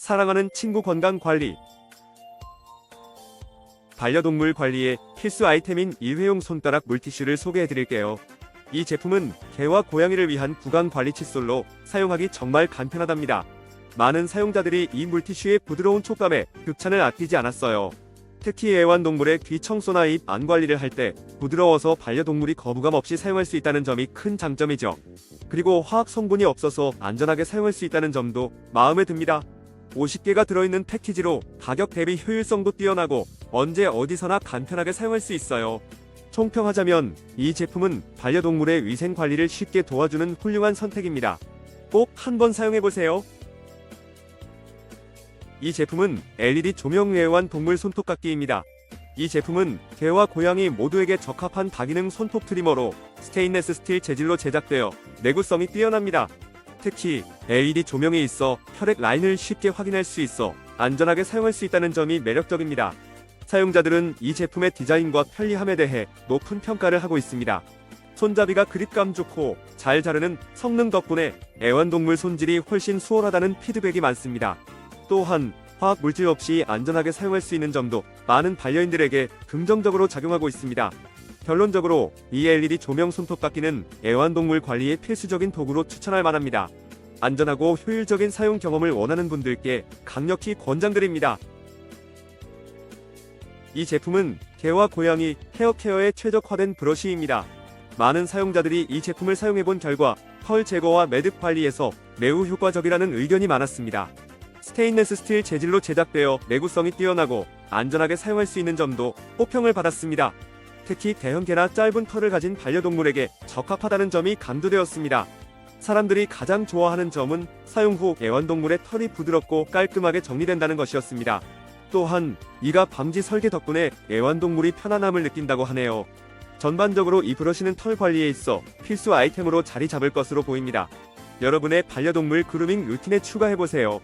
사랑하는 친구 건강 관리. 반려동물 관리에 필수 아이템인 일회용 손가락 물티슈를 소개해 드릴게요. 이 제품은 개와 고양이를 위한 구강 관리 칫솔로 사용하기 정말 간편하답니다. 많은 사용자들이 이 물티슈의 부드러운 촉감에 극찬을 아끼지 않았어요. 특히 애완동물의 귀 청소나 입 안 관리를 할 때 부드러워서 반려동물이 거부감 없이 사용할 수 있다는 점이 큰 장점이죠. 그리고 화학 성분이 없어서 안전하게 사용할 수 있다는 점도 마음에 듭니다. 50개가 들어있는 패키지로 가격 대비 효율성도 뛰어나고 언제 어디서나 간편하게 사용할 수 있어요. 총평하자면 이 제품은 반려동물의 위생 관리를 쉽게 도와주는 훌륭한 선택입니다. 꼭 한번 사용해보세요. 이 제품은 LED 조명 외관 동물 손톱깎이입니다. 이 제품은 개와 고양이 모두에게 적합한 다기능 손톱 트리머로 스테인레스 스틸 재질로 제작되어 내구성이 뛰어납니다. 특히 LED 조명이 있어 혈액 라인을 쉽게 확인할 수 있어 안전하게 사용할 수 있다는 점이 매력적입니다. 사용자들은 이 제품의 디자인과 편리함에 대해 높은 평가를 하고 있습니다. 손잡이가 그립감 좋고 잘 자르는 성능 덕분에 애완동물 손질이 훨씬 수월하다는 피드백이 많습니다. 또한 화학 물질 없이 안전하게 사용할 수 있는 점도 많은 반려인들에게 긍정적으로 작용하고 있습니다. 결론적으로 이 LED 조명 손톱깎이는 애완동물 관리의 필수적인 도구로 추천할 만합니다. 안전하고 효율적인 사용 경험을 원하는 분들께 강력히 권장드립니다. 이 제품은 개와 고양이 헤어 케어에 최적화된 브러쉬입니다. 많은 사용자들이 이 제품을 사용해본 결과 털 제거와 매듭 관리에서 매우 효과적이라는 의견이 많았습니다. 스테인레스 스틸 재질로 제작되어 내구성이 뛰어나고 안전하게 사용할 수 있는 점도 호평을 받았습니다. 특히 대형개나 짧은 털을 가진 반려동물에게 적합하다는 점이 강조되었습니다. 사람들이 가장 좋아하는 점은 사용 후 애완동물의 털이 부드럽고 깔끔하게 정리된다는 것이었습니다. 또한 이가 방지 설계 덕분에 애완동물이 편안함을 느낀다고 하네요. 전반적으로 이 브러쉬는 털 관리에 있어 필수 아이템으로 자리 잡을 것으로 보입니다. 여러분의 반려동물 그루밍 루틴에 추가해보세요.